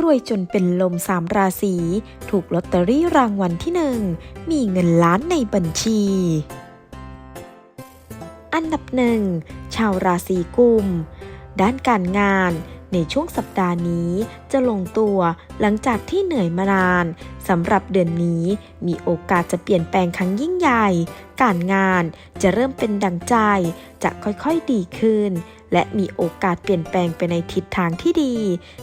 รวยจนเป็นลมสามราศีถูกลอตเตอรี่รางวัลที่หนึ่งมีเงินล้านในบัญชี อันดับหนึ่งชาวราศีกุม ด้านการงานในช่วงสัปดาห์นี้จะลงตัวหลังจากที่เหนื่อยมานานสำหรับเดือนนี้มีโอกาสจะเปลี่ยนแปลงครั้งยิ่งใหญ่ การงานจะเริ่มเป็นดังใจ จะค่อยๆดีขึ้น และมีโอกาสเปลี่ยนแปลงไปในทิศทางที่ดี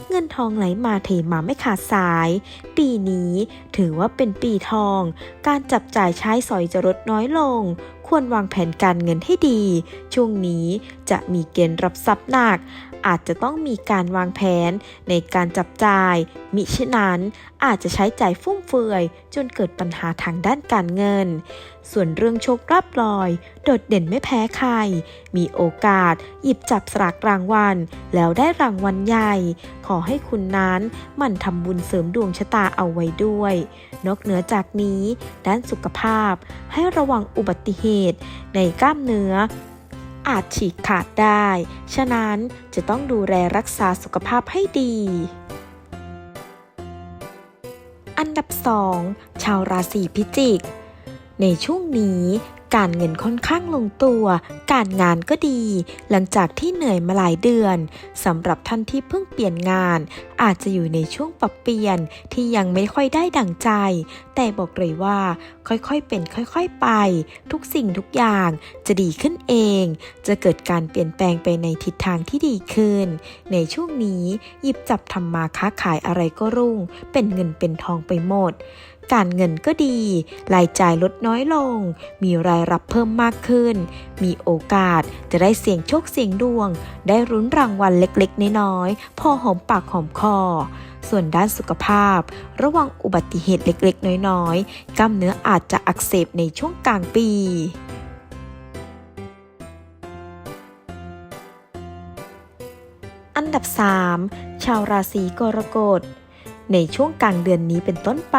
เงินทองไหลมาเทมาไม่ขาดสาย ปีนี้ถือว่าเป็นปีทอง การจับจ่ายใช้สอยจะลดน้อยลง ควรวางแผนการเงินให้ดี ช่วงนี้จะมีเกณฑ์รับทรัพย์หนักอาจจะต้องมีการวางแผนในการจับจ่าย มิฉะนั้นอาจจะใช้จ่ายฟุ่มเฟือย จนเกิดปัญหาทางด้านการเงิน ส่วนเรื่องโชคลาภลอย โดดเด่นไม่แพ้ใคร มีโอกาส หยิบจับสลากรางวัล แล้วได้รางวัลใหญ่ ขอให้คุณนั้นหมั่นทำบุญเสริมดวงชะตาเอาไว้ด้วย นอกเหนือจากนี้ ด้านสุขภาพ ให้ระวังอุบัติเหตุ ในกล้ามเนื้อ อาจฉีกขาดได้ ฉะนั้นจะต้องดูแลรักษาสุขภาพให้ดี อันดับ 2 ชาวราศีพิจิกในช่วงนี้ การเงินค่อนข้างลงตัว การงานก็ดี หลังจากที่เหนื่อยมาหลายเดือนสำหรับท่านที่เพิ่งเปลี่ยนงาน อาจจะอยู่ในช่วงปรับเปลี่ยนที่ยังไม่ค่อยได้ดั่งใจ แต่บอกเลยว่า ค่อยๆเป็นค่อยๆไป ทุกสิ่งทุกอย่างจะดีขึ้นเอง จะเกิดการเปลี่ยนแปลงไปในทิศทางที่ดีขึ้น ในช่วงนี้หยิบจับทำมาค้าขายอะไรก็รุ่ง เป็นเงินเป็นทองไปหมด การเงินก็ดี รายจ่ายลดน้อยลง มีรายรับเพิ่มมากขึ้น มีโอกาสจะได้เสี่ยงโชคเสี่ยงดวง ได้รุ้นรางวัลเล็กๆ น้อยๆ พอหอมปากหอมคอ ส่วนด้านสุขภาพ ระวังอุบัติเหตุเล็กๆ น้อยๆ กล้ามเนื้ออาจจะอักเสบในช่วงกลางปีอันดับ 3 ชาวราศีกรกฎ ในช่วงกลางเดือนนี้เป็นต้นไป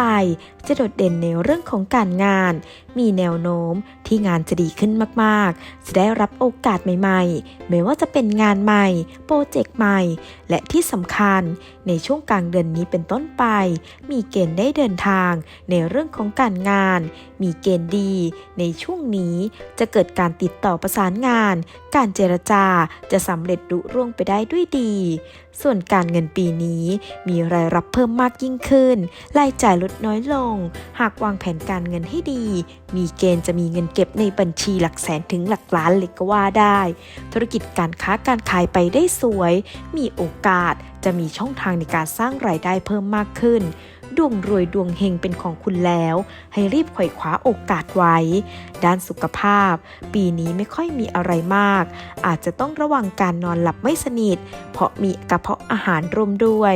จะโดดเด่นในเรื่องของการงาน มีแนวโน้มที่งานจะดีขึ้นมากๆ จะได้รับโอกาสใหม่ๆ ไม่ว่าจะเป็นงานใหม่ โปรเจกต์ใหม่ และที่สำคัญ ในช่วงกลางเดือนนี้เป็นต้นไป มีเกณฑ์ได้เดินทาง ในเรื่องของการงาน มีเกณฑ์ดี ในช่วงนี้จะเกิดการติดต่อประสานงาน การเจรจาจะสำเร็จรุร่วงไปได้ด้วยดี ส่วนการเงินปีนี้มีรายรับเพิ่มมากยิ่งขึ้น รายจ่ายลดน้อยลงหากวางแผนการเงินให้ดี มีเกณฑ์จะมีเงินเก็บในบัญชีหลักแสนถึงหลักล้านเลยก็ว่าได้ ธุรกิจการค้าการขายไปได้สวย มีโอกาสจะมีช่องทางในการสร้างรายได้เพิ่มมากขึ้น ดวงรวยดวงเฮงเป็นของคุณแล้ว ให้รีบไขว่คว้าโอกาสไว้ ด้านสุขภาพ ปีนี้ไม่ค่อยมีอะไรมาก อาจจะต้องระวังการนอนหลับไม่สนิท เพราะมีกระเพาะอาหารร่วมด้วย